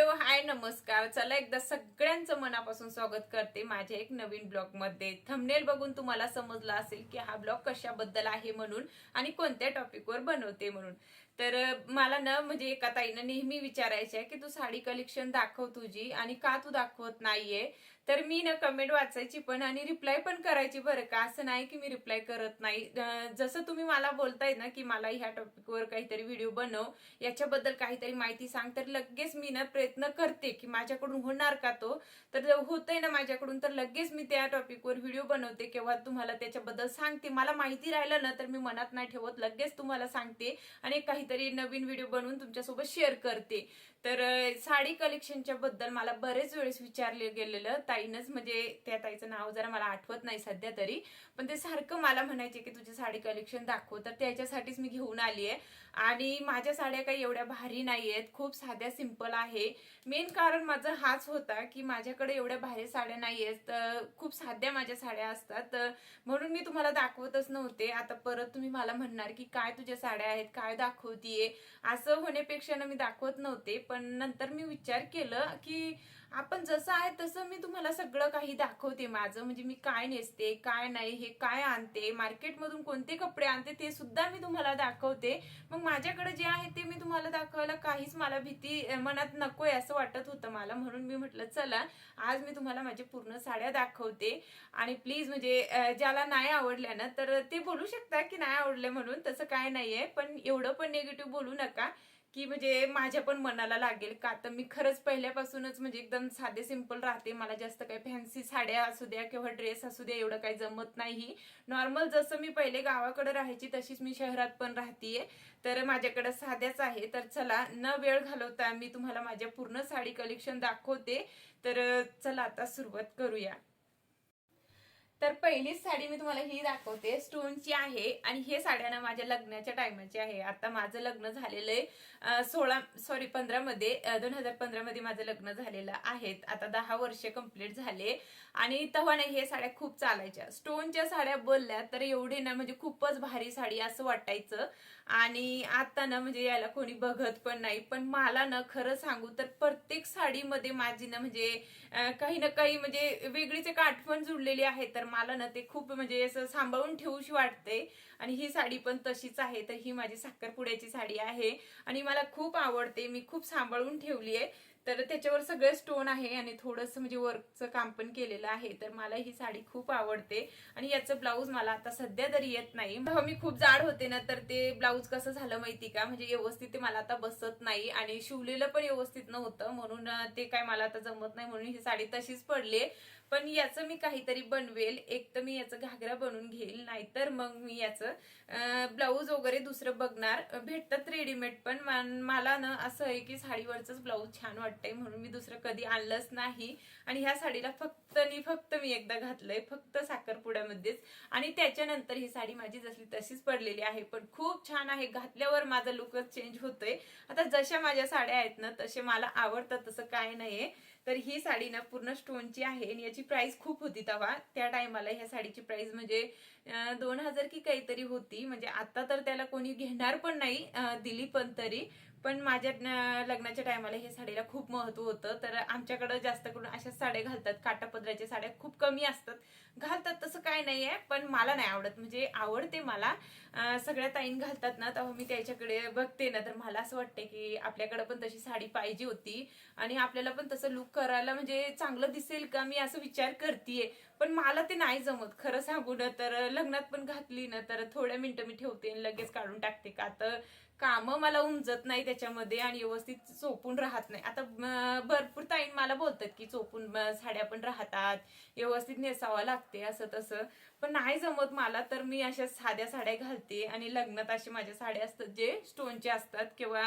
Hello hi नमस्कार. चला एकदा सगळ्यांचं मनापासून स्वागत करते माझ्या एक नवीन ब्लॉगमध्ये थंबनेल बघून तुम्हाला समजलं असेल की हा ब्लॉग कशाबद्दल आहे म्हणून आणि कोणत्या टॉपिकवर बनवते म्हणून. तर मला ना म्हणजे एका ताईनं नेहमी विचारायचे आहे की तू साडी कलेक्शन दाखव तुझी आणि का तू दाखवत नाहीये? तर मी ना कमेंट वाचायची पण आणि रिप्लाय पण करायची बरं का? असं नाही की मी रिप्लाय करत नाही. जसं तुम्ही मला बोलताय ना की मला ह्या टॉपिकवर काहीतरी व्हिडिओ बनव याच्याबद्दल काहीतरी माहिती सांग तर लगेच मी ना प्रयत्न करते की माझ्याकडून होणार का तो? तर होतंय ना माझ्याकडून तर लगेच मी त्या टॉपिकवर व्हिडिओ बनवते किंवा तुम्हाला त्याच्याबद्दल सांगते. मला माहिती राहिलं ना तर मी मनात नाही ठेवत लगेच तुम्हाला सांगते आणि काहीतरी नवीन व्हिडिओ बनवून तुमच्यासोबत शेअर करते. तर साडी कलेक्शनच्या बद्दल मला बरेच वेळेस विचारले गेलेलं ताईनच म्हणजे त्या ताईचं नाव जरा मला आठवत नाही सध्या तरी. पण ते सारखं मला म्हणायचे की तुझे साडी कलेक्शन दाखव. तर त्याच्यासाठीच मी घेऊन आली आहे. आणि माझ्या साड्या काही एवढ्या भारी नाही आहेत खूप साध्या सिंपल आहे. मेन कारण माझं हाच होता की माझ्याकडे एवढ्या भारी साड्या नाही आहेत तर खूप साध्या माझ्या साड्या असतात. म्हणून मी तुम्हाला दाखवतच नव्हते. आता परत तुम्ही मला म्हणणार की काय तुझ्या साड्या आहेत? काय दाखवतीये? असं होण्यापेक्षा ना मी दाखवत नव्हते. पण नंतर मी विचार केलं की आपण जसं आहे तसं मी तुम्हाला सगळं काही दाखवते माझं. म्हणजे मी काय नेसते काय नाही हे काय आणते मार्केटमधून कोणते कपडे आणते ते सुद्धा मी तुम्हाला दाखवते. मग माझ्याकडे जे आहे ते मी तुम्हाला दाखवायला काहीच मला भीती मनात मनात नकोय असं वाटत होतं मला. म्हणून मी म्हटलं चला आज मी तुम्हाला माझे पूर्ण साड्या दाखवते. आणि प्लीज म्हणजे ज्याला नाही आवडल्या ना तर ते बोलू शकता की नाही आवडले म्हणून तसं काय नाहीये. पण एवढं पण निगेटिव्ह बोलू नका. की म्हणजे माझ्या पण मनाला लागेल का? तर मी खरंच पहिल्यापासूनच म्हणजे एकदम साधे सिंपल राहते. मला जास्त काही फॅन्सी साड्या असू द्या किंवा ड्रेस असू द्या एवढं काही जमत नाही. नॉर्मल जसं मी पहिले गावाकडे राहायची तशीच मी शहरात पण राहतीये. तर माझ्याकडे साध्याच आहे. तर चला न वेळ घालवता मी तुम्हाला माझ्या पूर्ण साडी कलेक्शन दाखवते. तर चला आता सुरुवात करूया. तर पहिलीच साडी मी तुम्हाला ही दाखवते. स्टोनची आहे आणि हे साड्या ना माझ्या लग्नाच्या टायमाची आहे. आता माझं लग्न झालेलं आहे सोळा सॉरी पंधरा मध्ये दोन हजार पंधरा मध्ये माझं लग्न झालेलं आहेत. आता दहा वर्ष कंप्लीट झाले आणि तेव्हा नाही हे साड्या खूप चालायच्या. स्टोनच्या साड्या बोलल्या तर एवढे ना म्हणजे खूपच भारी साडी असं वाटायचं. आणि आता ना म्हणजे याला कोणी बघत पण नाही. पण मला ना खरं सांगू तर प्रत्येक साडीमध्ये माझी ना म्हणजे काही ना काही म्हणजे वेगळीच एक आठवण जुळलेली आहे. तर मला ना ते खूप म्हणजे असं सांभाळून ठेवूशी वाटते. आणि ही साडी पण तशीच आहे. तर ही माझी साखरपुड्याची साडी आहे. आणि मला खूप आवडते. मी खूप सांभाळून ठेवली आहे. तर त्याच्यावर सगळे स्टोन आहे आणि थोडंसं म्हणजे वर्कचं काम पण केलेलं आहे. तर मला ही साडी खूप आवडते. आणि याचं ब्लाऊज मला आता सध्या तरी येत नाही. मी खूप जाड होते ना तर ते ब्लाऊज कसं झालं माहिती का? म्हणजे व्यवस्थित ते मला आता बसत नाही. आणि शिवलेलं पण व्यवस्थित नव्हतं. म्हणून ते काय मला आता जमत नाही. म्हणून ही साडी तशीच पडली पण याचं मी काहीतरी बनवेल. एक तर मी याचं घागरा बनवून घेईल नाहीतर मग मी याचं ब्लाऊज वगैरे दुसरं बघणार. भेटतात रेडीमेड पण. मला ना असं आहे की साडीवरच ब्लाऊज छान वाटतंय म्हणून मी दुसरं कधी आणलंच नाही. आणि ह्या साडीला फक्त आणि फक्त मी एकदा घातलंय. फक्त साखरपुड्यामध्येच. आणि त्याच्यानंतर ही साडी माझी जसली तशीच पडलेली आहे. पण खूप छान आहे. घातल्यावर माझा लुकच चेंज होतोय. आता जशा माझ्या साड्या आहेत ना तसे मला आवडतात. तसं काय नाहीये. तर ही साडी ना पूर्ण स्टोनची आहे आणि याची प्राइस खूप होती तेव्हा. त्या टायमाला ह्या साडीची प्राइस म्हणजे दोन हजार की काहीतरी होती. म्हणजे आता तर त्याला कोणी घेणार पण नाही दिली पण तरी. पण माझ्या लग्नाच्या टायमाला हे साडीला खूप महत्त्व होतं. तर आमच्याकडे जास्त करून अशा साड्या घालतात. काटापदराच्या साड्या खूप कमी असतात. घालतात तसं काय नाहीये पण मला नाही आवडत. म्हणजे आवडते मला. सगळ्या ताईन घालतात ना तेव्हा मी त्याच्याकडे बघते ना. तर मला असं वाटते की आपल्याकडे पण तशी साडी पाहिजे होती. आणि आपल्याला पण तसं लुक करायला म्हणजे चांगलं दिसेल का मी असं विचार करतेय. पण मला ते नाही जमत. खरं सांगू ना तर लग्नात पण घातली ना तर थोड्या मिनिटं मी ठेवते आणि लगेच काढून टाकते. का तर कामं मला उमजत नाही त्याच्यामध्ये आणि व्यवस्थित चोपून राहत नाही. आता भरपूर ताईन मला बोलतात की चोपून साड्या पण राहतात व्यवस्थित नेसावं लागते असं तसं. पण नाही जमत मला तर मी अशा साध्या साड्या घालते आणि लग्नात अशा माझ्या साड्या असतात जे स्टोनचे असतात किंवा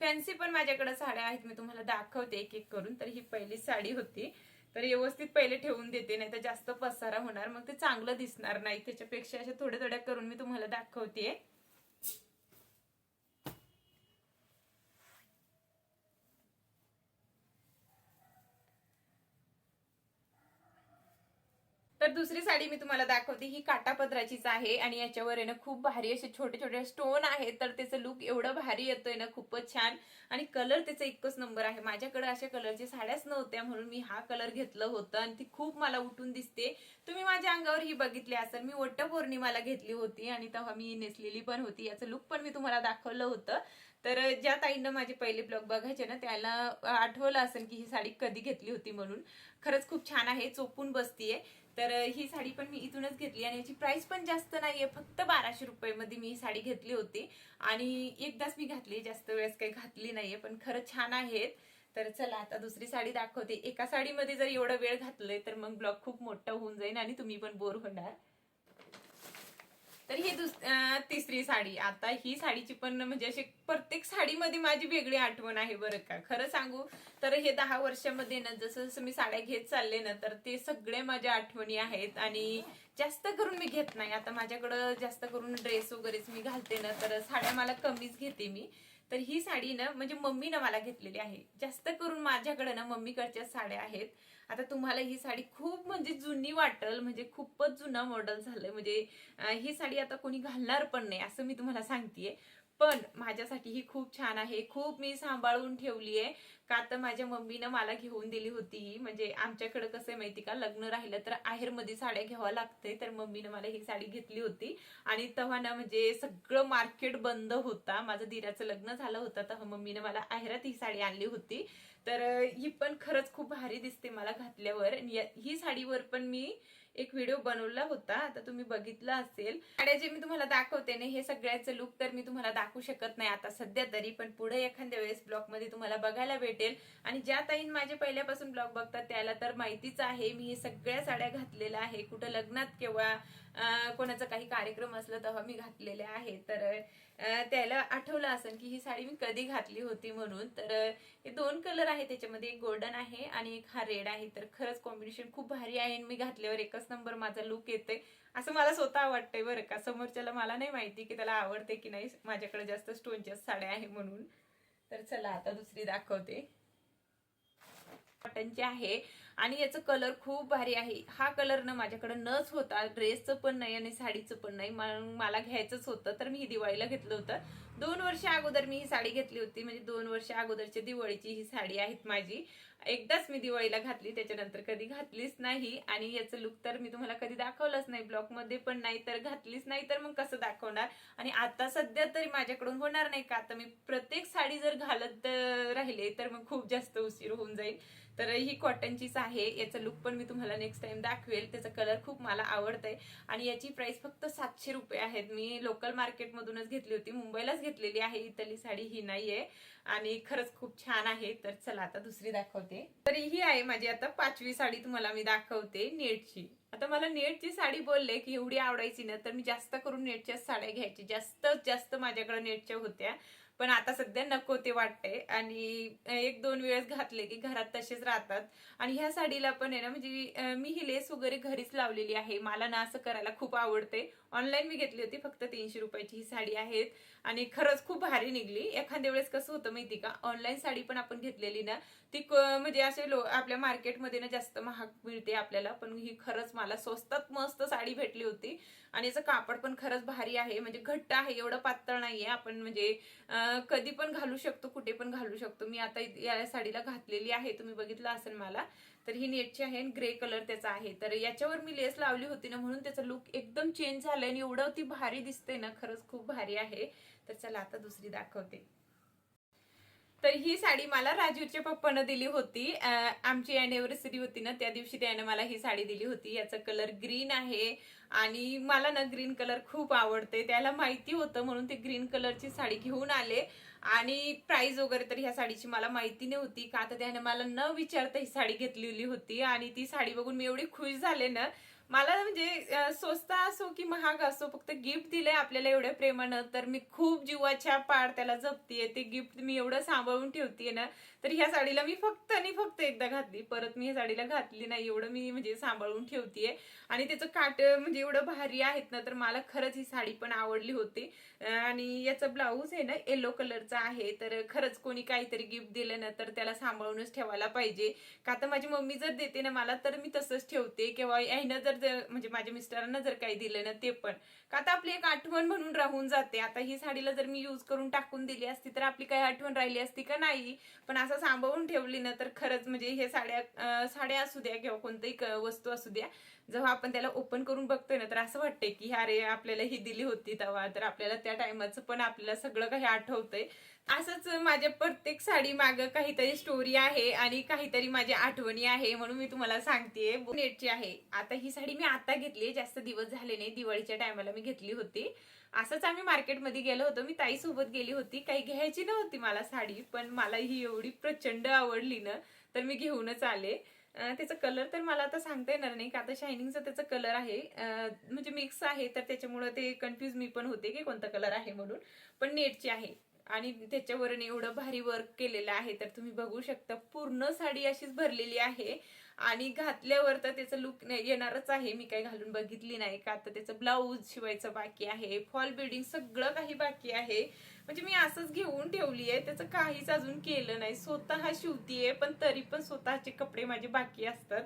फॅन्सी पण माझ्याकडे साड्या आहेत मी तुम्हाला दाखवते एक एक करून. तर ही पहिली साडी होती. तर व्यवस्थित पहिले ठेवून देते नाही तर जास्त पसारा होणार मग ते चांगलं दिसणार नाही. त्याच्यापेक्षा अशा थोड्या थोड्या करून मी तुम्हाला दाखवते. तर दुसरी साडी मी तुम्हाला दाखवते. ही काटापदराचीच आहे आणि याच्यावर आहे ना खूप भारी असे छोटे छोटे स्टोन आहेत. तर त्याचं लुक एवढं भारी येतोय ना खूपच छान. आणि कलर त्याचा एकच नंबर आहे. माझ्याकडे अशा कलरची साड्याच नव्हत्या म्हणून मी हा कलर घेतलं होतं आणि ती खूप मला उठून दिसते. तुम्ही माझ्या अंगावर ही बघितली असेल. मी वट्ट पौर्णिमाला घेतली होती आणि तेव्हा मी नेसलेली पण होती. याचं लुक पण मी तुम्हाला दाखवलं होतं. तर ज्या ताईंना माझे पहिले ब्लॉग बघायचे ना त्याला आठवलं असेल की ही साडी कधी घेतली होती म्हणून. खरंच खूप छान आहे चोपून बसतीये. तर ही साडी पण मी इथूनच घेतली आणि याची प्राइस पण जास्त नाहीये. फक्त बाराशे रुपयामध्ये मी ही साडी घेतली होती. आणि एकदाच मी घातली जास्त वेळेस काही घातली नाहीये पण खरं छान आहेत. तर चला आता दुसरी साडी दाखवते. एका साडीमध्ये जर एवढा वेळ घातलंय तर मग ब्लॉग खूप मोठा होऊन जाईल आणि तुम्ही पण बोर होणार. तर ही दुस तिसरी साडी. आता ही साडीची पण म्हणजे अशी प्रत्येक साडीमध्ये माझी वेगळी आठवण आहे बरं का. खरं सांगू तर हे दहा वर्षामध्ये ना जसं जसं मी साड्या घेत चालले ना तर ते सगळे माझ्या आठवणी आहेत आणि जास्त करून मी घेत नाही. आता माझ्याकडं जास्त करून ड्रेस वगैरेच मी घालते ना तर साड्या मला कमीच घेते मी. तर ही साडी ना म्हणजे मम्मीनं मला घेतलेली आहे. जास्त करून माझ्याकडे ना मम्मीकडच्या साड्या आहेत. आता तुम्हाला ही साडी खूप म्हणजे जुनी वाटेल म्हणजे खूपच जुना मॉडेल झालंय. म्हणजे ही साडी आता कोणी घालणार पण नाही असं मी तुम्हाला सांगतेय. पण माझ्यासाठी ही खूप छान आहे. खूप मी सांभाळून ठेवली आहे का तर माझ्या मम्मीनं मला घेऊन दिली होती. ही म्हणजे आमच्याकडे कसं आहे माहिती का? लग्न राहिलं तर आहेरमध्ये साड्या घ्याव्या लागते तर मम्मीनं मला ही साडी घेतली होती. आणि तेव्हा ना म्हणजे सगळं मार्केट बंद होता. माझं दिराचं लग्न झालं होतं. तेव्हा मम्मीनं मला आहेरात ही साडी आणली होती. तर ही पण खरंच खूप भारी दिसते मला घातल्यावर. ही साडीवर पण मी एक व्हिडिओ बनवला होता. आता तुम्ही बघितला असेल. साड्या जे मी तुम्हाला दाखवते ना हे सगळ्याचं लुक तर मी तुम्हाला दाखवू शकत नाही आता सध्या तरी पण पुढे एखाद्या वेळेस ब्लॉगमध्ये तुम्हाला बघायला भेटेल. आणि ज्या ताईन माझे पहिल्यापासून ब्लॉग बघतात त्याला तर माहितीच आहे मी हे सगळ्या साड्या घातलेल्या आहे. कुठं लग्नात किंवा कोणाचा काही कार्यक्रम असला तेव्हा मी घातलेले आहे. तर त्याला आठवलं असेल की ही साडी मी कधी घातली होती म्हणून. तर हे दोन कलर आहे त्याच्यामध्ये. एक गोल्डन आहे आणि एक हा रेड आहे. तर खरंच कॉम्बिनेशन खूप भारी आहे आणि मी घातल्यावर एकच नंबर माझा लुक येते असं मला स्वतः वाटतंय बरं का. समोरच्याला मला नाही माहिती की त्याला आवडते की नाही. माझ्याकडे जास्त स्टोनच्या साड्या आहे म्हणून. तर चला आता दुसरी दाखवते. कॉटनची आहे. आणि याचं कलर खूप भारी आहे. हा कलर ना माझ्याकडे नच होता. ड्रेसचं पण नाही आणि साडीचं पण नाही. मला घ्यायचंच होतं तर मी ही दिवाळीला घेतलं होतं. दोन वर्ष अगोदर मी ही साडी घेतली होती. म्हणजे दोन वर्ष अगोदरची दिवाळीची ही साडी आहेत माझी. एकदाच मी दिवाळीला घातली त्याच्यानंतर कधी घातलीच नाही. आणि याचं लुक तर मी तुम्हाला कधी दाखवलंच नाही. ब्लॉगमध्ये पण नाही तर घातलीच नाही तर मग कसं दाखवणार? आणि आता सध्या तरी माझ्याकडून होणार नाही का? आता मी प्रत्येक साडी जर घालत राहिले तर मग खूप जास्त उशीर होऊन जाईल. तर ही कॉटनचीच आहे. याचा लुक पण मी तुम्हाला नेक्स्ट टाइम दाखवेल. त्याचा कलर खूप मला आवडतंय. आणि याची प्राइस फक्त सातशे रुपये आहेत. मी लोकल मार्केटमधूनच घेतली होती. मुंबईलाच घेतलेली आहे. इथली साडी ही नाहीये. आणि खरंच खूप छान आहे. तर चला आता दुसरी दाखवते. तर ही आहे माझी आता पाचवी साडी तुम्हाला मी दाखवते नेटची. आता मला नेटची साडी बोलले की एवढी आवडायची ना तर मी जास्त करून नेटच्याच साड्या घ्यायची. जास्त जास्त माझ्याकडे नेटच्या होत्या. पण आता सध्या नको ते वाटते आणि एक दोन वेळेस घातले की घरात तसेच राहतात. आणि ह्या साडीला पण आहे ना म्हणजे मी ही लेस वगैरे घरीच लावलेली आहे. मला ना असं करायला खूप आवडते. ऑनलाईन मी घेतली होती फक्त तीनशे रुपयाची ही साडी आहेत आणि खरंच खूप भारी निघली. एखाद्या वेळेस कसं होतं माहिती का ऑनलाईन साडी पण आपण घेतलेली ना ती म्हणजे असे लो आपल्या मार्केटमध्ये ना जास्त महाग मिळते आपल्याला पण ही खरंच मला स्वस्तात मस्त साडी भेटली होती. आणि याचं कापड पण खरंच भारी आहे म्हणजे घट्ट आहे एवढं पातळ नाहीये. आपण म्हणजे कधी पण घालू शकतो कुठे पण घालू शकतो. मी आता या साडीला घातलेली आहे तुम्ही बघितलं असेल मला. तर ही नेटची आहे ग्रे कलर त्याचा आहे. तर याच्यावर मी लेस लावली होती ना म्हणून त्याचा लुक एकदम चेंज झालाय आणि एवढं ती भारी दिसते ना खरंच खूप भारी आहे. तर चला आता दुसरी दाखवते. तर ही साडी मला राजूच्या पप्पानं दिली होती. आमची अॅनिव्हर्सरी होती ना त्या दिवशी त्यानं मला ही साडी दिली होती. याचा कलर ग्रीन आहे आणि मला ना ग्रीन कलर खूप आवडते त्याला माहिती होतं म्हणून ते ग्रीन कलरची साडी घेऊन आले. आणि प्राइस वगैरे तर ह्या साडीची मला माहिती नव्हती का तर त्याने मला न विचारता ही साडी घेतलेली होती आणि ती साडी बघून मी एवढी खुश झाले ना मला म्हणजे स्वस्त असो की महाग असो फक्त गिफ्ट दिलंय आपल्याला एवढ्या प्रेमानं तर मी खूप जीवाच्या पाड त्याला जपतीये. ते गिफ्ट मी एवढं सांभाळून ठेवतीये ना तर ह्या साडीला मी फक्त आणि फक्त एकदा घातली. परत मी ह्या साडीला घातली नाही एवढं मी म्हणजे सांभाळून ठेवतीये. आणि त्याचं काट म्हणजे एवढं भारी आहेत ना तर मला खरंच ही साडी पण आवडली होती. आणि याचं ब्लाऊज आहे ना येलो कलरचा आहे. तर खरंच कोणी काहीतरी गिफ्ट दिलं ना तर त्याला सांभाळूनच ठेवायला पाहिजे. का तर माझी मम्मी जर देते ना मला तर मी तसंच ठेवते. किंवा यानं जर जर म्हणजे माझ्या मिस्टरांना जर काही दिलं ना ते पण. का आता आपली एक आठवण म्हणून राहून जाते. आता ही साडीला जर मी यूज करून टाकून दिली असती तर आपली काही आठवण राहिली असती का नाही? पण असं सांभाळून ठेवली ना तर खरंच म्हणजे हे साड्या साड्या असू द्या किंवा कोणतंही वस्तू असू द्या जेव्हा आपण त्याला ओपन करून बघतोय ना तर असं वाटतंय की अरे आपल्याला ही दिली होती तेव्हा तर आपल्याला त्या टायमाचं पण आपल्याला सगळं काही आठवतंय. असंच माझ्या प्रत्येक साडी माग काहीतरी स्टोरी आहे आणि काहीतरी माझ्या आठवणी आहे म्हणून मी तुम्हाला सांगतेय. नेटची आहे. आता ही साडी मी आता घेतली जास्त दिवस झाले नाही दिवाळीच्या टायमाला मी घेतली होती. असंच आम्ही मार्केटमध्ये गेलो होतो. मी ताई सोबत गेली होती. काही घ्यायची नव्हती मला साडी पण मला ही एवढी प्रचंड आवडली ना तर मी घेऊनच आले. त्याचा कलर तर मला आता सांगता येणार नाही का आता शायनिंगचा त्याचा कलर आहे. म्हणजे मिक्स आहे तर त्याच्यामुळे ते कन्फ्युज मी पण होते की कोणता कलर आहे म्हणून. पण नेटची आहे. आणि त्याच्यावरून एवढं भारी वर्क केलेलं आहे तर तुम्ही बघू शकता पूर्ण साडी अशीच भरलेली आहे. आणि घातल्यावर तर त्याचं लुक येणारच आहे. मी काही घालून बघितली नाही का? तर त्याचं ब्लाऊज शिवायचं बाकी आहे. फॉल बिल्डिंग सगळं काही बाकी आहे. म्हणजे मी असंच घेऊन ठेवली आहे. त्याचं काहीच अजून केलं नाही. स्वतः शिवतीये पण तरी पण स्वतःचे कपडे माझे बाकी असतात.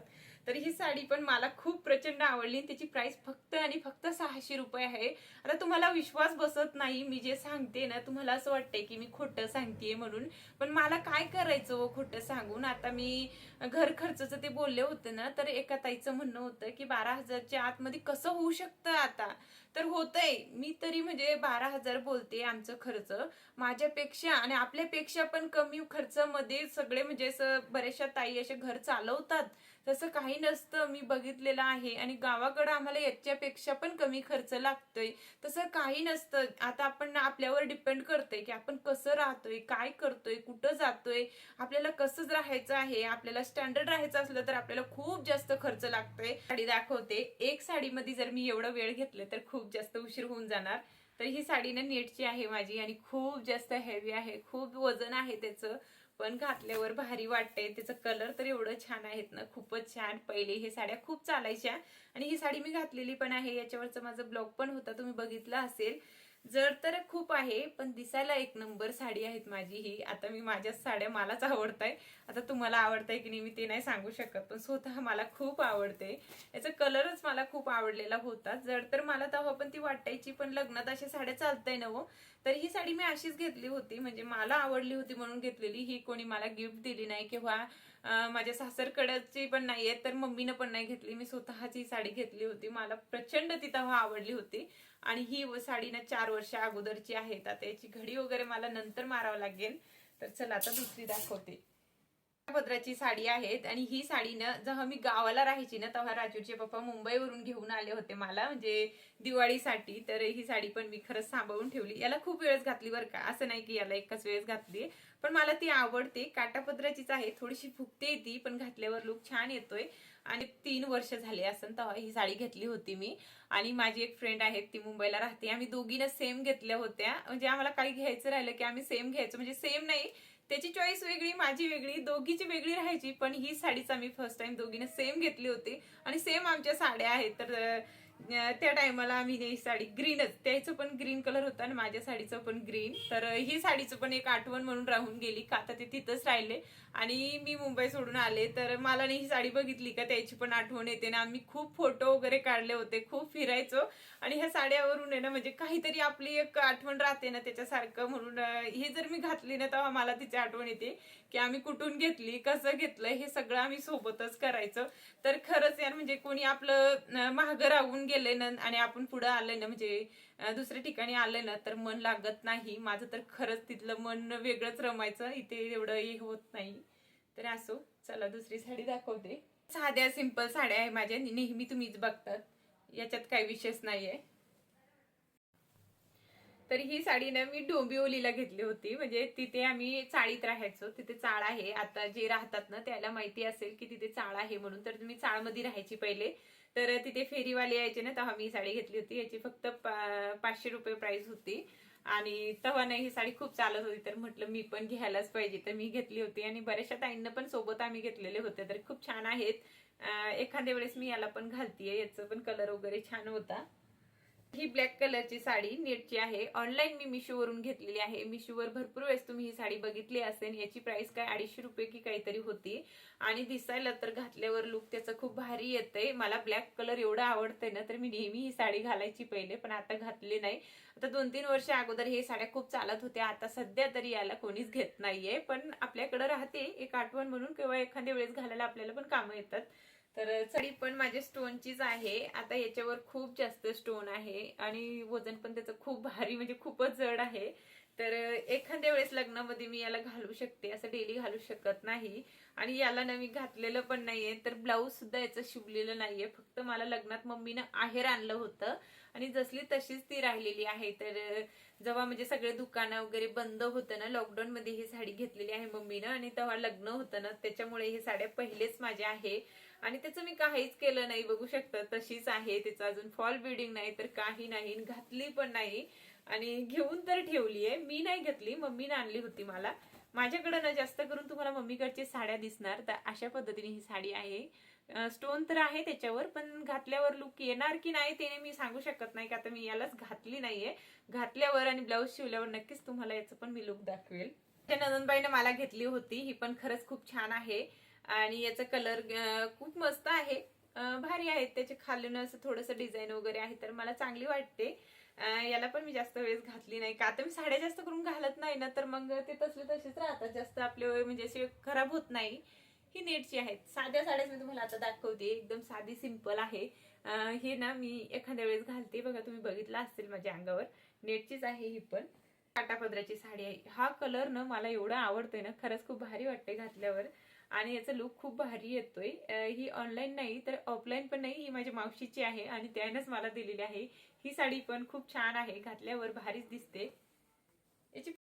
तर ही साडी पण मला खूप प्रचंड आवडली त्याची प्राइस फक्त आणि फक्त सहाशे रुपये आहे. आता तुम्हाला विश्वास बसत नाही मी जे सांगते ना तुम्हाला असं वाटतंय की मी खोटं सांगते म्हणून. पण मला काय करायचं हो खोटं सांगून? आता मी घर खर्चाचं ते बोलले होते ना तर एका ताईचं म्हणणं होतं की बारा हजारच्या आतमध्ये कसं होऊ शकतं आता? तर होतंय. मी तरी म्हणजे बारा हजार बोलते आमचं खर्च. माझ्यापेक्षा आणि आपल्यापेक्षा पण कमी खर्चामध्ये सगळे म्हणजे असं बऱ्याचशा ताई असे घर चालवतात. तसं काही नसतं मी बघितलेलं आहे. आणि गावाकडं आम्हाला याच्यापेक्षा पण कमी खर्च लागतोय. तसं काही नसतं. आता आपण आपल्यावर डिपेंड करतोय की आपण कसं राहतोय काय करतोय कुठं जातोय आपल्याला कसं राहायचं आहे. आपल्याला स्टँडर्ड राहायचं असलं तर आपल्याला खूप जास्त खर्च लागतोय. साडी दाखवते. एक साडीमध्ये जर मी एवढं वेळ घेतले तर खूप जास्त उशीर होऊन जाणार. तर ही साडी ना नेटची आहे माझी आणि खूप जास्त हेवी आहे. खूप वजन आहे त्याचं. पण घातल्यावर भारी वाटते त्याचं कलर तर एवढं छान आहेत ना. खूपच छान. पहिले हे साड्या खूप चालायच्या. आणि ही साडी मी घातलेली पण आहे. याच्यावरचं माझं ब्लॉग पण होता. तुम्ही बघितला असेल. जर तर खूप आहे पण दिसायला एक नंबर साडी आहेत माझी ही. आता मी माझ्याच साड्या मलाच आवडताय. आता तुम्हाला आवडताय की नाही मी ते नाही सांगू शकत पण स्वतः मला खूप आवडते. याचा कलरच मला खूप आवडलेला होता. जर तर मला तेव्हा पण ती वाटायची पण लग्नात अशा साड्या चालताय ना हो तर ही साडी मी अशीच घेतली होती. म्हणजे मला आवडली होती म्हणून घेतलेली. ही कोणी मला गिफ्ट दिली नाही किंवा माझ्या सासरकडची पण नाहीये तर मम्मीनं पण नाही घेतली. मी स्वतःची साडी घेतली होती. मला प्रचंड ती तेव्हा आवडली होती. आणि ही साडी ना चार वर्ष अगोदरची आहे. आता याची घडी वगैरे मला नंतर मारावं लागेल. तर चला आता दुसरी दाखवते. पदराची साडी आहेत. आणि ही साडी ना जेव्हा मी गावाला राहायची ना तेव्हा राजूचे पप्पा मुंबईवरून घेऊन आले होते मला म्हणजे दिवाळीसाठी. तर ही साडी पण मी खरंच सांभाळून ठेवली. याला खूप वेळेस घातली बरं का. असं नाही की याला एकच वेळेस घातली. पण मला ती आवडते. काटापदराचीच आहे. थोडीशी फुगते ती पण घातल्यावर लुक छान येतोय. आणि तीन वर्ष झाले असं तेव्हा ही साडी घेतली होती मी. आणि माझी एक फ्रेंड आहे ती मुंबईला राहते. आम्ही दोघीनं सेम घेतल्या होत्या. म्हणजे आम्हाला काही घ्यायचं राहिलं की आम्ही सेम घ्यायचो. म्हणजे सेम नाही. त्याची चॉईस वेगळी माझी वेगळी दोघीची वेगळी राहायची. पण ही साडीच आम्ही फर्स्ट टाइम दोघीनं सेम घेतली होती. आणि सेम आमच्या साड्या आहेत. तर त्या टायमाला आम्ही ही साडी ग्रीनच त्याचं पण ग्रीन कलर होता आणि माझ्या साडीचं पण ग्रीन. तर ही साडीचं पण एक आठवण म्हणून राहून गेली का आता ते तिथंच राहिले. आणि मी मुंबई सोडून आले तर मला नाही ही साडी बघितली का त्याची पण आठवण येते. ना आम्ही खूप फोटो वगैरे काढले होते खूप फिरायचो. आणि ह्या साड्यावरून आहे ना म्हणजे काहीतरी आपली एक आठवण राहते ना त्याच्यासारखं. म्हणून हे जर मी घातली ना तेव्हा मला तिची आठवण येते की आम्ही कुठून घेतली कसं घेतलं हे सगळं आम्ही सोबतच करायचं. तर खरंच यार म्हणजे कोणी आपलं महाग राहून गेले ना आणि आपण पुढं आले ना म्हणजे दुसऱ्या ठिकाणी आले ना तर मन लागत नाही. माझं तर खरंच तिथलं मन वेगळंच रमायचं. इथे एवढं हे होत नाही. तर असो चला दुसरी साडी दाखवते. साध्या सिंपल साड्या आहे माझ्या. नेहमी तुम्हीच बघतात. याच्यात काही विशेष नाहीये. तर ही साडी ना मी डोंबिवलीला घेतली होती. म्हणजे तिथे आम्ही चाळीत राहायचो. तिथे चाळ आहे. आता जे राहतात ना त्याला माहिती असेल की तिथे चाळ आहे म्हणून. तर मी चाळमध्ये राहायची पहिले. तर तिथे फेरीवाले यायचे ना तेव्हा मी ही साडी घेतली होती. याची फक्त पाचशे रुपये प्राइस होती. आणि तेव्हा नाही ही साडी खूप चालत होती. तर म्हटलं मी पण घ्यायलाच पाहिजे. तर मी घेतली होती. आणि बऱ्याचशा ताईंना पण सोबत आम्ही घेतलेले होते. तर खूप छान आहेत. एखाद्या वेळेस मी याला पण घालतीये. याचं पण कलर वगैरे छान होता. ही ब्लॅक कलरची साडी नेटची आहे. ऑनलाईन मी मिशोवरून घेतलेली आहे. मिशोवर भरपूर वेळेस तुम्ही ही साडी बघितली असेल. याची प्राइस काय? अडीचशे रुपये की काहीतरी होती. आणि दिसायला तर घातल्यावर लुक त्याचं खूप भारी येतंय. मला ब्लॅक कलर एवढं आवडतंय ना तर मी नेहमी ही साडी घालायची पहिले पण आता घातली नाही. आता दोन तीन वर्ष अगोदर हे साड्या खूप चालत होत्या. आता सध्या तरी याला कोणीच घेत नाहीये. पण आपल्याकडे राहते. एक आठवण म्हणून किंवा एखाद्या वेळेस घालायला आपल्याला पण कामं येतात. तर साडी पण माझ्या स्टोनचीच आहे. आता याच्यावर खूप जास्त स्टोन आहे आणि वजन पण त्याचं खूप भारी म्हणजे खूपच जड आहे. तर एखाद्या वेळेस लग्नामध्ये मी याला घालू शकते असं डेली घालू शकत नाही. आणि याला ना मी घातलेलं पण नाहीये तर ब्लाऊज सुद्धा याचं शिवलेलं नाहीये. फक्त मला लग्नात मम्मीनं आहेर आणलं होतं. आणि जसली तशीच ती राहिलेली आहे. तर जेव्हा म्हणजे सगळे दुकानं वगैरे बंद होतं ना लॉकडाऊन मध्ये ही साडी घेतलेली आहे मम्मीनं. आणि तेव्हा लग्न होतं ना त्याच्यामुळे हे साड्या पहिलेच माझ्या आहे. आणि त्याचं मी काहीच केलं नाही बघू शकता. तशीच आहे त्याचं अजून फॉल बिल्डिंग नाही तर काही नाही घातली पण नाही. आणि घेऊन तर ठेवली आहे. मी नाही घेतली मम्मीने आणली होती मला. माझ्याकडे ना जास्त करून तुम्हाला मम्मीकडच्या साड्या दिसणार तर अशा पद्धतीने ही साडी आहे. स्टोन तर आहे त्याच्यावर पण घातल्यावर लुक येणार की नाही ते मी सांगू शकत नाही का आता मी यालाच घातली नाहीये. घातल्यावर आणि ब्लाऊज शिवल्यावर नक्कीच तुम्हाला याचं पण मी लुक दाखवेल. त्या नंदनबाईने मला घेतली होती ही पण खरंच खूप छान आहे. आणि याचा कलर खूप मस्त आहे. भारी आहेत त्याचे खालून असं थोडंसं डिझाईन वगैरे आहे तर मला चांगली वाटते. याला पण मी जास्त वेळेस घातली नाही. का आता मी साड्या जास्त करून घालत नाही ना तर मग ते तसले तसेच राहतात. जास्त आपले म्हणजे असे खराब होत नाही. ही नेटची आहेत. साध्या साड्याच मी तुम्हाला आता दाखवते. एकदम साधी सिंपल आहे. हे ना मी एखाद्या वेळेस घालते. बघा तुम्ही बघितला असेल माझ्या अंगावर. नेटचीच आहे ही पण. काटापदराची साडी आहे. हा कलर ना मला एवढा आवडतोय ना खरंच खूप भारी वाटते घातल्यावर. आणि याचा लुक खूप भारी येतोय. ही ऑनलाईन नाही तर ऑफलाईन पण नाही ही माझ्या मावशीची आहे आणि त्यानंच मला दिलेली आहे. ही साडी पण खूप छान आहे घातल्यावर भारीच दिसते. याची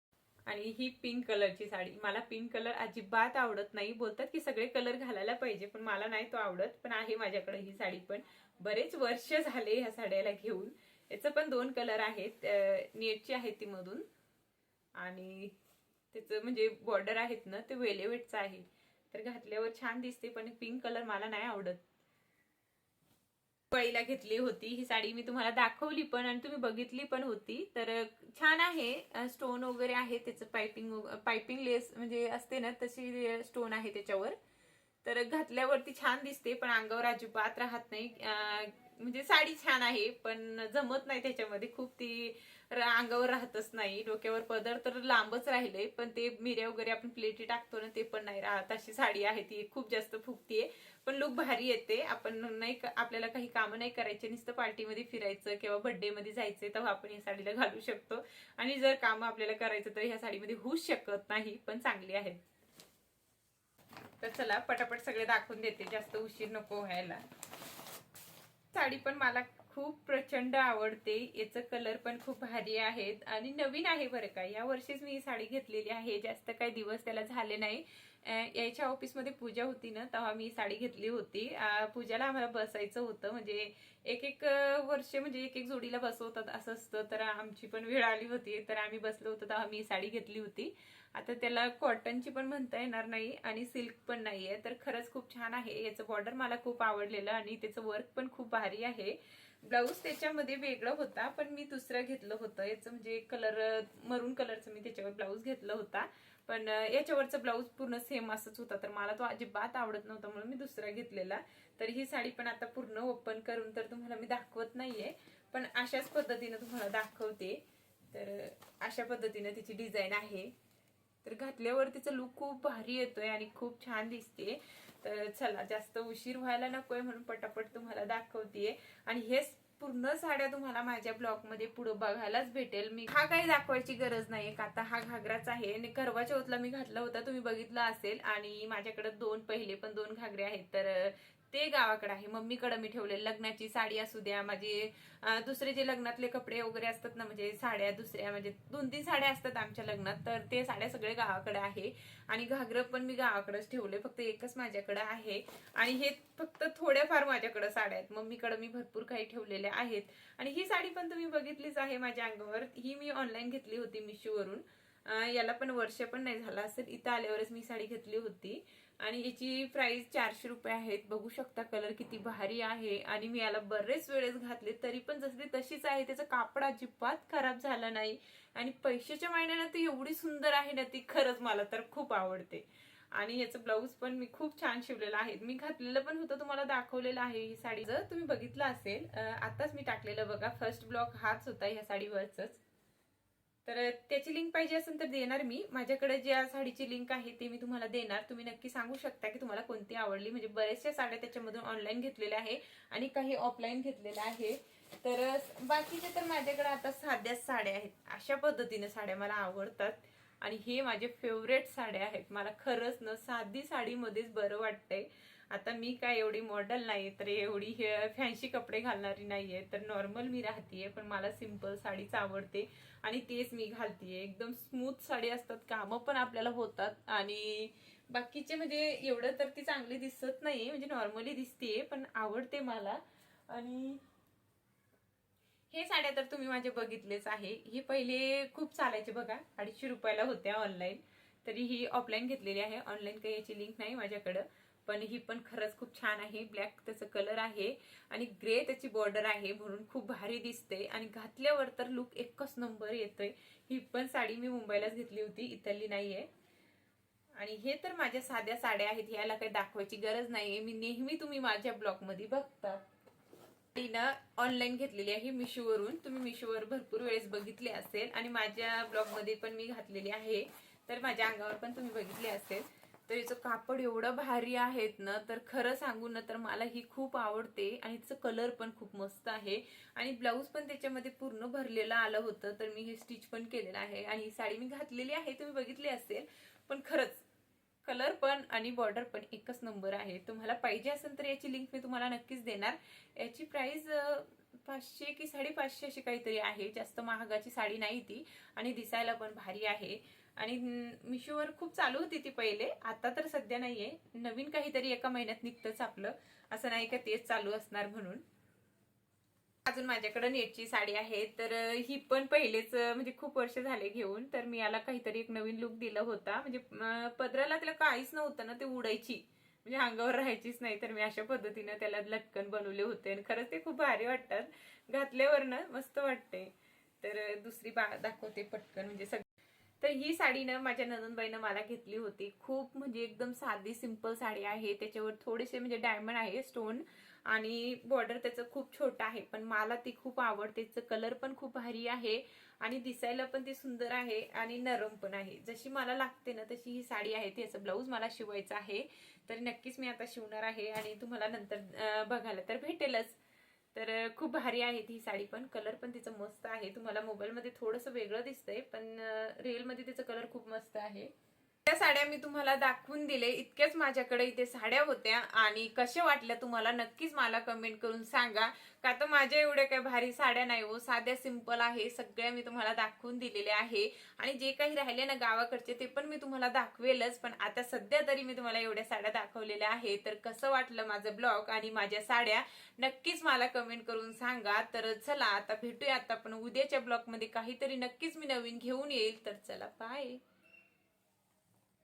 आणि ही पिंक कलरची साडी. मला पिंक कलर अजिबात आवडत नाही. बोलतात की सगळे कलर घालायला पाहिजे पण मला नाही तो आवडत. पण आहे माझ्याकडे ही साडी पण. बरेच वर्ष झाले ह्या साड्याला घेऊन. याचं पण दोन कलर आहेत. नेटची आहे ती मधून. आणि त्याचं म्हणजे बॉर्डर आहेत ना ते वेलेवेटचं आहे. तर घातल्यावर छान दिसते पण पिंक कलर मला नाही आवडत. दिवाळीला घेतली होती ही साडी मी तुम्हाला दाखवली पण आणि तुम्ही बघितली पण होती. तर छान आहे. स्टोन वगैरे आहे त्याचं पायपिंग पायपिंग लेस म्हणजे असते ना तशी स्टोन आहे त्याच्यावर. तर घातल्यावरती छान दिसते पण अंगावर अजिबात राहत नाही. म्हणजे साडी छान आहे पण जमत नाही त्याच्यामध्ये. खूप ती अंगावर राहतच नाही. डोक्यावर पदर तर लांबच राहिले पण ते मिऱ्या वगैरे आपण प्लेटी टाकतो ना ते पण नाही राहत. अशी साडी आहे ती खूप जास्त फुगतीये. पण लुक भारी येते. आपण नाही आपल्याला काही कामं नाही करायचे नुसतं पार्टीमध्ये फिरायचं किंवा बर्थडे मध्ये जायचं तेव्हा आपण या साडीला घालू शकतो. आणि जर काम आपल्याला करायचं तर ह्या साडीमध्ये होऊच शकत नाही पण चांगली आहे. तर चला पटापट सगळे दाखवून देते. जास्त उशीर नको व्हायला. साडी पण मला खूप प्रचंड आवडते. याचं कलर पण खूप भारी आहेत. आणि नवीन आहे बरं का. या वर्षीच मी ही साडी घेतलेली आहे. जास्त काही दिवस त्याला झाले नाही. याच्या ऑफिसमध्ये पूजा होती ना तेव्हा मी साडी घेतली होती. पूजाला आम्हाला बसायचं होतं. म्हणजे एक एक वर्ष म्हणजे एक एक जोडीला बसवतात असं असतं. तर आमची पण वेळ आली होती. तर आम्ही बसलो होतो तेव्हा मी साडी घेतली होती. आता त्याला कॉटनची पण म्हणता येणार नाही आणि सिल्क पण नाही आहे तर खरंच खूप छान आहे. याचं बॉर्डर मला खूप आवडलेलं आणि त्याचं वर्क पण खूप भारी आहे. ब्लाऊज त्याच्यामध्ये वेगळं होता पण मी दुसरं घेतलं होतं. याचं म्हणजे कलर मरून कलरचं मी त्याच्यावर ब्लाऊज घेतला होता. पण याच्यावरचं ब्लाऊज पूर्ण सेम असंच होता. तर मला तो अजिबात आवडत नव्हता म्हणून मी दुसरा घेतलेला. तर ही साडी पण आता पूर्ण ओपन करून तर तुम्हाला मी दाखवत नाहीये. पण अशाच पद्धतीनं तुम्हाला दाखवते. तर अशा पद्धतीनं तिची डिझाईन आहे. तर घातल्यावर तिचं लुक खूप भारी येतोय आणि खूप छान दिसते. तर चला जास्त उशीर व्हायला नकोय म्हणून पटापट तुम्हाला दाखवतेय. आणि हेच पूर्ण साड्या तुम्हाला माझ्या ब्लॉगमध्ये पुढे बघायलाच भेटेल. मी हा काही दाखवायची गरज नाही आता हा घागराच आहे. आणि करवा चौथला मी घातला होता तुम्ही बघितला असेल. आणि माझ्याकडे दोन पहिले पण दोन घागरे आहेत. तर ते गावाकडे आहे. मम्मीकडे मी ठेवले लग्नाची साडी असू द्या माझे दुसरे जे लग्नातले कपडे वगैरे असतात ना म्हणजे साड्या दुसऱ्या म्हणजे दोन तीन साड्या असतात आमच्या लग्नात तर ते साड्या सगळे गावाकडे आहे. आणि घागरं पण मी गावाकडेच ठेवले फक्त एकच माझ्याकडे आहे. आणि हे फक्त थोड्याफार माझ्याकडे साड्या आहेत. मम्मीकडे मी भरपूर काही ठेवलेल्या आहेत. आणि ही साडी पण तुम्ही बघितलीच आहे माझ्या अंगावर. ही मी ऑनलाईन घेतली होती मिशोवरून. याला पण वर्ष पण नाही झालं असेल. इथं आल्यावरच मी साडी घेतली होती. आणि याची प्राइस चारशे रुपये आहेत. बघू शकता कलर किती भारी आहे. आणि मी याला बरेच वेळेस घातले तरी पण जसली तशीच आहे. त्याचं कापड अजिबात खराब झाला नाही. आणि पैशाच्या मायन्यानं ती एवढी सुंदर आहे ना ती खरंच मला तर खूप आवडते. आणि याचं ब्लाऊज पण मी खूप छान शिवलेलं आहे. मी घातलेलं पण होतं तुम्हाला दाखवलेलं आहे ही साडी. जर तुम्ही बघितलं असेल आताच मी टाकलेलं बघा. फर्स्ट ब्लॉक हाच होता ह्या साडीवरच तर त्याची लिंक पाहिजे असेल तर देणार मी. माझ्याकडे ज्या साडीची लिंक आहे ते मी तुम्हाला देणार. तुम्ही नक्की सांगू शकता की तुम्हाला कोणती आवडली. म्हणजे बऱ्याचशा साड्या त्याच्यामधून ऑनलाईन घेतलेल्या आहे आणि काही ऑफलाईन घेतलेल्या आहे. तर बाकीच्या तर माझ्याकडे आता साध्याच साड्या आहेत. अशा पद्धतीने साड्या मला आवडतात. आणि हे माझे फेवरेट साड्या आहेत. मला खरंच ना साधी साडीमध्येच बरं वाटतंय. आता मी काय एवढी मॉडेल नाही तर एवढी फॅन्सी कपडे घालणारी नाहीये. तर नॉर्मल मी राहतीये पण मला सिंपल साडीच आवडते. आणि तेच मी घालतीये. एकदम स्मूथ साडी असतात कामं पण आपल्याला होतात. आणि बाकीचे म्हणजे एवढं तर ती चांगली दिसत नाही म्हणजे नॉर्मली दिसतीये पण आवडते मला. आणि हे साड्या तर तुम्ही माझे बघितलेच आहे. ही पहिले खूप चालायचे बघा. अडीचशे रुपयाला होत्या ऑनलाईन तरी ही ऑफलाईन घेतलेली आहे. ऑनलाईन काही याची लिंक नाही माझ्याकडं. पण ही पण खरंच खूप छान आहे. ब्लॅक त्याचं कलर आहे आणि ग्रे त्याची बॉर्डर आहे म्हणून खूप भारी दिसते. आणि घातल्यावर तर लुक एकच नंबर येतोय. ही पण साडी मी मुंबईलाच घेतली होती इथली नाहीये. आणि हे तर माझ्या साध्या साड्या आहेत ह्याला काही दाखवायची गरज नाहीये. मी नेहमी तुम्ही माझ्या ब्लॉगमध्ये बघता. तिनं ना ऑनलाईन घेतलेली आहे मिशोवरून तुम्ही मिशोवर भरपूर वेळेस बघितले असेल. आणि माझ्या ब्लॉगमध्ये पण मी घातलेली आहे. तर माझ्या अंगावर पण तुम्ही बघितले असेल. तर याचं कापड एवढं भारी आहेत ना तर खरं सांगू ना तर मला ही खूप आवडते आणि तिचं कलर पण खूप मस्त आहे. आणि ब्लाऊज पण त्याच्यामध्ये पूर्ण भरलेलं आलं होतं तर मी हे स्टिच पण केलेलं आहे. आणि ही साडी मी घातलेली आहे तुम्ही बघितली असेल पण खरंच कलर पण आणि बॉर्डर पण एकच नंबर आहे. तुम्हाला पाहिजे असेल तर याची लिंक मी तुम्हाला नक्कीच देणार. याची प्राइस पाचशे की साडेपाचशे अशी काहीतरी आहे. जास्त महागाची साडी नाही ती आणि दिसायला पण भारी आहे. आणि मिशोवर खूप चालू होती ती पहिले. आता तर सध्या नाहीये. नवीन काहीतरी एका महिन्यात निघतंच आपलं. असं नाही का तेच चालू असणार म्हणून. अजून माझ्याकडे नेटची साडी आहे. तर ही पण पहिलेच म्हणजे खूप वर्ष झाले घेऊन. तर मी याला काहीतरी एक नवीन लुक दिला होता. म्हणजे पदराला त्याला काहीच नव्हतं ना ते उडायची. म्हणजे अंगावर राहायचीच नाही. तर मी अशा पद्धतीनं त्याला लटकन बनवले होते. आणि खरंच ते खूप भारी वाटतात. घातल्यावर ना मस्त वाटते. तर दुसरी बा दाखवते पटकन. म्हणजे तर ही साडी ना माझ्या नंदनबाईनं मला घेतली होती. खूप म्हणजे एकदम साधी सिंपल साडी आहे. त्याच्यावर थोडेसे म्हणजे डायमंड आहे स्टोन आणि बॉर्डर त्याचं खूप छोटं आहे पण मला ती खूप आवडते. कलर पण खूप भारी आहे आणि दिसायला पण ती सुंदर आहे आणि नरम पण आहे. जशी मला लागते ना तशी ही साडी आहे. त्याचं ब्लाऊज मला शिवायचं आहे. तर नक्कीच मी आता शिवणार आहे आणि तुम्हाला नंतर बघायला तर भेटेलच. तर खूप भारी आहे ती साडी पण. कलर पण तिचं मस्त आहे. तुम्हाला मोबाईलमध्ये थोडंसं वेगळं दिसतंय पण रिअलमध्ये तिचं कलर खूप मस्त आहे. त्या साड्या मी तुम्हाला दाखवून दिले. इतक्याच माझ्याकडे इथे साड्या होत्या आणि कशा वाटल्या तुम्हाला नक्कीच मला कमेंट करून सांगा. का तर माझ्या एवढ्या काही भारी साड्या नाही हो. साध्या सिंपल आहे. सगळ्या मी तुम्हाला दाखवून दिलेल्या आहे. आणि जे काही राहिले ना गावाकडचे ते पण मी तुम्हाला दाखवेलच. पण आता सध्या तरी मी तुम्हाला एवढ्या साड्या दाखवलेल्या आहे तर कसं वाटलं माझं ब्लॉग आणि माझ्या साड्या? नक्कीच मला कमेंट करून सांगा. तर चला आता भेटूया. आता पण उद्याच्या ब्लॉगमध्ये काहीतरी नक्कीच मी नवीन घेऊन येईल. तर चला बाय